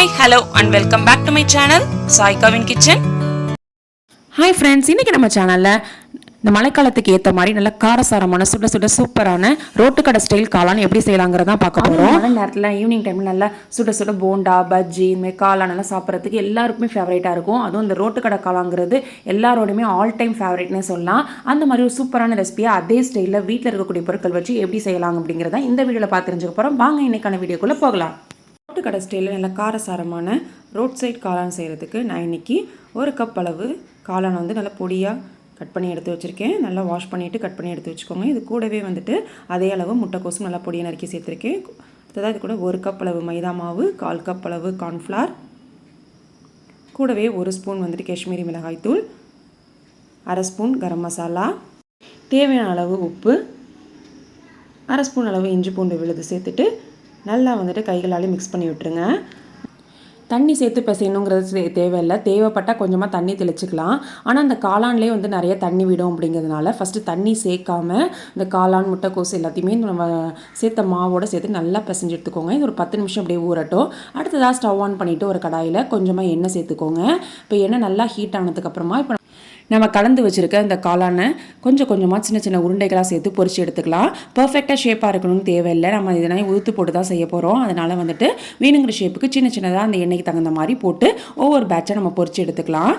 Hi hello and welcome back to my channel Sai Kavin kitchen hi friends இன்றைக்கி நம்ம சேனலில் இந்த மழைக்காலத்துக்கு ஏற்ற மாதிரி நல்ல காரசாரமான சுட சுட சூப்பரான ரோட்டு கடை ஸ்டைல் காளான் எப்படி செய்யலாங்கிறத பார்க்க போகிறோம் மழை நேரத்தில் ஈவினிங் டைமில் நல்லா சுட சுட போண்டா பஜ்ஜி இதுமாதிரி காளான் நல்லா சாப்பிட்றதுக்கு எல்லாருக்குமே ஃபேவரேட்டாக இருக்கும். அதுவும் இந்த ரோட்டு கடை காளாங்கிறது எல்லாரோடையுமே ஆல் டைம் ஃபேவரேட்னே சொல்லலாம். அந்த மாதிரி ஒரு சூப்பரான ரெசிபியை அதே ஸ்டைலில் வீட்டில் இருக்கக்கூடிய பொருட்கள் வச்சு எப்படி செய்யலாம் அப்படிங்கிறத இந்த வீடியோவில் பார்த்து தெரிஞ்சுக்க போகிறோம் வாங்க இன்னைக்கான வீடியோக்குள்ளே போகலாம். ரோட்டு கடை ஸ்டைலில் நல்ல காரசாரமான ரோட் சைட் காளான் செய்கிறதுக்கு நான் இன்னைக்கு ஒரு கப் அளவு காளான் வந்து நல்லா பொடியாக கட் பண்ணி எடுத்து வச்சுருக்கேன். நல்லா வாஷ் பண்ணிவிட்டு கட் பண்ணி எடுத்து வச்சுக்கோங்க. இது கூடவே வந்துட்டு அதே அளவு முட்டைக்கோசும் நல்லா பொடியை நறுக்கி சேர்த்துருக்கேன். அடுத்ததாக இது கூட ஒரு கப் அளவு மைதா மாவு கால் கப் அளவு கார்ன்ஃப்ளார் கூடவே ஒரு ஸ்பூன் வந்துட்டு காஷ்மீரி மிளகாய்த்தூள் அரை ஸ்பூன் கரம் மசாலா தேவையான அளவு உப்பு அரை ஸ்பூன் அளவு இஞ்சி பூண்டு விழுது சேர்த்துட்டு நல்லா வந்துட்டு கைகளாலே மிக்ஸ் பண்ணி விட்டுருங்க. தண்ணி சேர்த்து பிசையணுங்கிறது தேவையில்லை. தேவைப்பட்டால் கொஞ்சமாக தண்ணி தெளிச்சுக்கலாம். ஆனால் அந்த காளான்லேயே வந்து நிறைய தண்ணி விடும் அப்படிங்கிறதுனால ஃபஸ்ட்டு தண்ணி சேர்க்காம இந்த காளான் முட்டைக்கோஸ் எல்லாத்தையுமே நம்ம சேர்த்த மாவோட சேர்த்து நல்லா பிசைஞ்சு எடுத்துக்கோங்க. இது ஒரு பத்து நிமிஷம் அப்படியே ஊறட்டும். அடுத்ததாக ஸ்டவ் ஆன் பண்ணிவிட்டு ஒரு கடாயில் கொஞ்சமாக எண்ணெய் சேர்த்துக்கோங்க. இப்போ எண்ணெய் நல்லா ஹீட் ஆனதுக்கப்புறமா இப்போ நம்ம கலந்து வச்சுருக்க இந்த காளானை கொஞ்சம் கொஞ்சமாக சின்ன சின்ன உருண்டைகளாக சேர்த்து பொறிச்சு எடுத்துக்கலாம். பர்ஃபெக்டாக ஷேப்பாக இருக்கணும்னு தேவையில்லை. நம்ம இதனால் உதுத்து போட்டு தான் செய்ய போகிறோம் அதனால் வந்துட்டு வேணுங்கிற ஷேப்புக்கு சின்ன சின்னதாக அந்த எண்ணெய்க்கு தகுந்த மாதிரி போட்டு ஒவ்வொரு பேட்சை நம்ம பொறிச்சு எடுத்துக்கலாம்.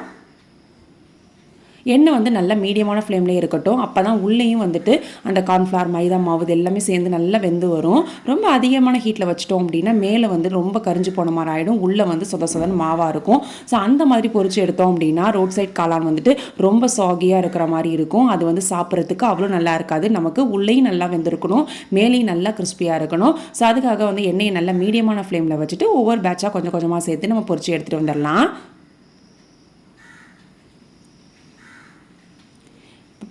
எண்ணெய் வந்து நல்ல மீடியமான ஃப்ளேம்லேயே இருக்கட்டும். அப்போ தான் உள்ளேயும் வந்துட்டு அந்த கார்ன்ஃப்ளவர் மைதா மாவு இது எல்லாமே சேர்ந்து நல்லா வெந்து வரும். ரொம்ப அதிகமான ஹீட்டில் வச்சிட்டோம் அப்படின்னா மேலே வந்து ரொம்ப கரிஞ்சு போன மாதிரி ஆகிடும் உள்ளே வந்து சொத சொதன் மாவாக இருக்கும். ஸோ அந்த மாதிரி பொரிச்சு எடுத்தோம் அப்படின்னா ரோட் சைட் காளான் வந்துட்டு ரொம்ப சாகியாக இருக்கிற மாதிரி இருக்கும். அது வந்து சாப்பிட்றதுக்கு அவ்வளோ நல்லா இருக்காது. நமக்கு உள்ளேயும் நல்லா வெந்திருக்கணும் மேலேயும் நல்லா கிறிஸ்பியாக இருக்கணும். ஸோ அதுக்காக வந்து எண்ணெயை நல்லா மீடியமான ஃப்ளேமில் வச்சுட்டு ஒவ்வொரு பேட்சாக கொஞ்சம் கொஞ்சமாக சேர்த்து நம்ம பொரிச்சு எடுத்துகிட்டு வந்துடலாம்.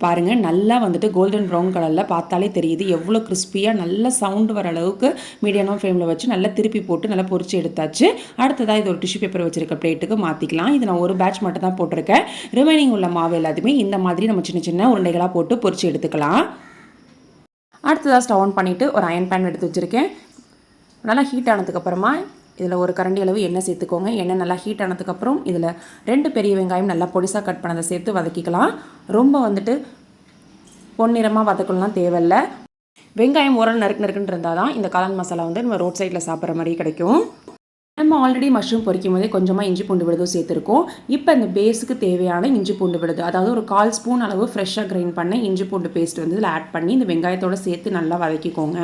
பாருங்கள் நல்லா வந்துட்டு கோல்டன் ப்ரௌன் கலரில் பார்த்தாலே தெரியுது. எவ்வளோ கிறிஸ்பியாக நல்ல சவுண்டு வர அளவுக்கு மீடியமான ஃப்ளேமில் வச்சு நல்லா திருப்பி போட்டு நல்லா பொறிச்சு எடுத்தாச்சு. அடுத்ததாக இது ஒரு டிஷ்யூ பேப்பர் வச்சுருக்க பிளேட்டுக்கு மாற்றிக்கலாம் இது நான் ஒரு பேட்ச் மட்டும் தான் போட்டிருக்கேன். ரிமைனிங் உள்ள மாவு எல்லாத்தையுமே இந்த மாதிரி நம்ம சின்ன சின்ன உருண்டைகளாக போட்டு பொறிச்சு எடுத்துக்கலாம். அடுத்ததாக ஸ்டவ் ஆன் பண்ணிவிட்டு ஒரு அயன் பேன் எடுத்து வச்சுருக்கேன். நல்லா ஹீட் ஆனதுக்கப்புறமா இதில் ஒரு கரண்டி அளவு எண்ணெய் சேர்த்துக்கோங்க. எண்ணெய் நல்லா ஹீட் ஆனதுக்கப்புறம் இதில் ரெண்டு பெரிய வெங்காயம் நல்லா பொடிசாக கட் பண்ணதை சேர்த்து வதக்கிக்கலாம். ரொம்ப வந்துட்டு பொன்னிறமாக வதக்கணும்லாம் தேவையில்ல. வெங்காயம் உரம் நறுக்கு நறுக்குன்னு இருந்தால் தான் இந்த காளான் மசாலா வந்து நம்ம ரோட் சைடில் சாப்பிட்ற மாதிரி கிடைக்கும். நம்ம ஆல்ரெடி மஷ்ரூம் பொரிக்கும் போதே கொஞ்சமாக இஞ்சி பூண்டு விழுதும் சேர்த்துருக்கோம். இப்போ இந்த பேஸுக்கு தேவையான இஞ்சி பூண்டு விழுது அதாவது ஒரு கால் ஸ்பூன் அளவு ஃப்ரெஷ்ஷாக கிரைண்ட் பண்ண இஞ்சி பூண்டு பேஸ்ட் வந்து இதில் ஆட் பண்ணி இந்த வெங்காயத்தோட சேர்த்து நல்லா வதக்கிக்கோங்க.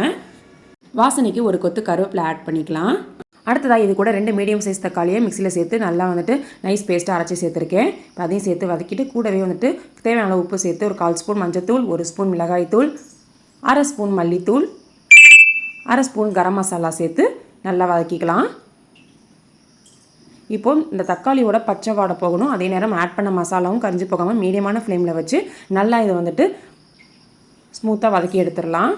வாசனைக்கு ஒரு கொத்து கருவேப்பிலை ஆட் பண்ணிக்கலாம். அடுத்ததாக இது கூட ரெண்டு மீடியம் சைஸ் தக்காளியை மிக்சியில் சேர்த்து நல்லா வந்துட்டு நைஸ் பேஸ்ட்டாக அரைச்சி சேர்த்துருக்கேன். இப்போ அதையும் சேர்த்து வதக்கிட்டு கூடவே வந்துட்டு தேவையான அளவு உப்பு சேர்த்து ஒரு கால் ஸ்பூன் மஞ்சத்தூள் ஒரு ஸ்பூன் மிளகாய்த்தூள் அரை ஸ்பூன் மல்லித்தூள் அரை ஸ்பூன் கரம் மசாலா சேர்த்து நல்லா வதக்கிக்கலாம். இப்போ இந்த தக்காளியோட பச்சை வாடை போகணும். அதே நேரம் ஆட் பண்ண மசாலாவும் கரிஞ்சு போகாமல் மீடியமான ஃப்ளேமில் வச்சு நல்லா இதை வந்துட்டு ஸ்மூத்தாக வதக்கி எடுத்துடலாம்.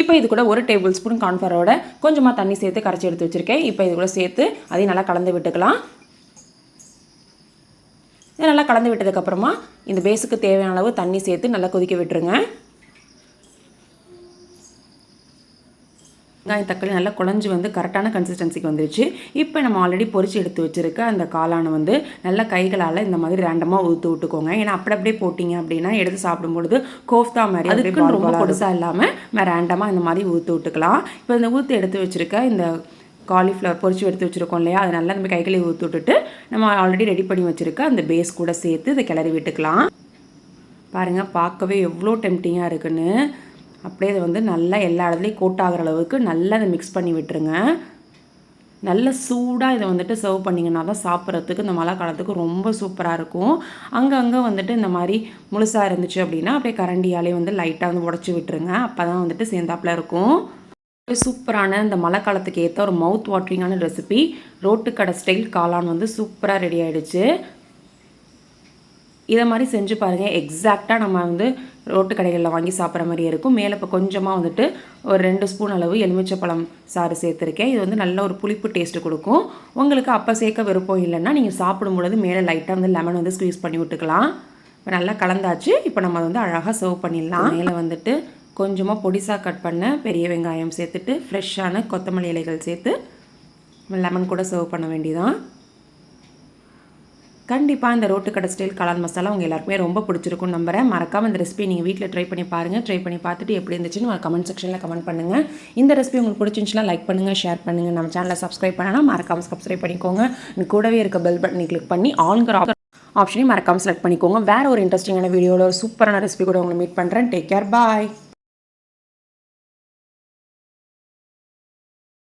இப்போ இது கூட ஒரு டேபிள் ஸ்பூன் கான்ஃபரோட கொஞ்சமாக தண்ணி சேர்த்து கரைச்சி எடுத்து வச்சுருக்கேன். இப்போ இது கூட சேர்த்து அதையும் நல்லா கலந்து விட்டுக்கலாம். இதை நல்லா கலந்து விட்டதுக்கப்புறமா இந்த பேஸுக்கு தேவையான அளவு தண்ணி சேர்த்து நல்லா கொதிக்க விட்டுருங்க. வெங்காயம் தக்காளி நல்லா குழஞ்சி வந்து கரெக்டான கன்சிஸ்டன்சிக்கு வந்துருச்சு. இப்போ நம்ம ஆல்ரெடி பொரிச்சு எடுத்து வச்சிருக்க அந்த காளானை வந்து நல்லா கைகளால் இந்த மாதிரி ரேண்டமாக ஊற்று விட்டுக்கோங்க. ஏன்னா அப்படி அப்படியே போட்டிங்க அப்படின்னா எடுத்து சாப்பிடும்பொழுது கோஃப்தா மாதிரி அதுக்கு ரொம்ப பொடுசாக இல்லாமல் ரேண்டமாக இந்த மாதிரி ஊற்று விட்டுக்கலாம். இப்போ இந்த ஊற்று எடுத்து வச்சிருக்க இந்த காலிஃப்ளவர் பொரிச்சு எடுத்து வச்சுருக்கோம் இல்லையா? அதை நல்லா நம்ம கைகளே ஊற்றி விட்டுட்டு நம்ம ஆல்ரெடி ரெடி பண்ணி வச்சுருக்க அந்த பேஸ் கூட சேர்த்து இதை கிளறி விட்டுக்கலாம். பாருங்கள் பார்க்கவே எவ்வளோ டெம்டிங்காக இருக்குன்னு. அப்படியே இதை வந்து நல்லா எல்லா இடத்துலையும் கோட் ஆகிற அளவுக்கு நல்லா அதை மிக்ஸ் பண்ணி விட்டுருங்க. நல்ல சூடாக இதை வந்துட்டு சர்வ் பண்ணிங்கன்னா தான் சாப்பிட்றதுக்கு இந்த மழை காலத்துக்கு ரொம்ப சூப்பராக இருக்கும். அங்கங்கே வந்துட்டு இந்த மாதிரி முழுசாக இருந்துச்சு அப்படின்னா அப்படியே கரண்டியாலே வந்து லைட்டாக வந்து உடச்சி விட்டுருங்க. அப்போ தான் வந்துட்டு சேர்ந்தாப்புல இருக்கும். சூப்பரான இந்த மழை காலத்துக்கு ஏற்ற ஒரு மவுத் வாட்ரிங்கான ரெசிபி ரோட்டு கடை ஸ்டைல் காளான் வந்து சூப்பராக ரெடி ஆகிடுச்சு இதை மாதிரி செஞ்சு பாருங்கள் எக்ஸாக்டாக நம்ம வந்து ரோட்டு கடைகளில் வாங்கி சாப்பிட்ற மாதிரி இருக்கும். மேலே இப்போ கொஞ்சமாக வந்துட்டு ஒரு ரெண்டு ஸ்பூன் அளவு எலுமிச்சப்பழம் சாறு சேர்த்துருக்கேன். இது வந்து நல்ல ஒரு புளிப்பு டேஸ்ட்டு கொடுக்கும். உங்களுக்கு அப்போ சேர்க்க விருப்பம் இல்லைன்னா நீங்கள் சாப்பிடும்பொழுது மேலே லைட்டாக வந்து லெமன் வந்து ஸ்க்வீஸ் பண்ணி விட்டுக்கலாம். இப்போ நல்லா கலந்தாச்சு. இப்போ நம்ம அதை வந்து அழகாக சர்வ் பண்ணிடலாம். மேலே வந்துட்டு கொஞ்சமாக பொடிசாக கட் பண்ண பெரிய வெங்காயம் சேர்த்துட்டு ஃப்ரெஷ்ஷான கொத்தமல்லி இலைகள் சேர்த்து லெமன் கூட சர்வ் பண்ண வேண்டியதான் கண்டிப்பாக இந்த ரோட்டு கடை ஸ்டைல் கலால் மசாலா உங்கள் எல்லாருக்குமே ரொம்ப பிடிச்சிருக்கும் நம்புறேன். மறக்காமல் இந்த ரெசிபி நீங்கள் வீட்டில் ட்ரை பண்ணி பாருங்கள் ட்ரை பண்ணி பார்த்துட்டு எப்படி இருந்துச்சுன்னு கமெண்ட் செக்ஷனில் கமெண்ட் பண்ணுங்கள் இந்த ரெசிபி உங்களுக்கு பிடிச்சிருந்துச்சுன்னா லைக் பண்ணுங்கள் ஷேர் பண்ணுங்கள் நம்ம சேனலை சப்ஸ்கிரைப் பண்ணனா மறக்காமல் சப்ஸ்கிரைப் பண்ணிக்கோங்க. கூடவே இருக்க பெல் பட்டனை கிளிக் பண்ணி ஆன்கிற ஆப்ஷனையும் மறக்காம செலக்ட் பண்ணிக்கோங்க. வேறு ஒரு இன்ட்ரெஸ்டிங்கான வீடியோவில் ஒரு சூப்பரான ரெசிபி கூட உங்களை மீட் பண்ணுறேன் டேக் கேர் பாய்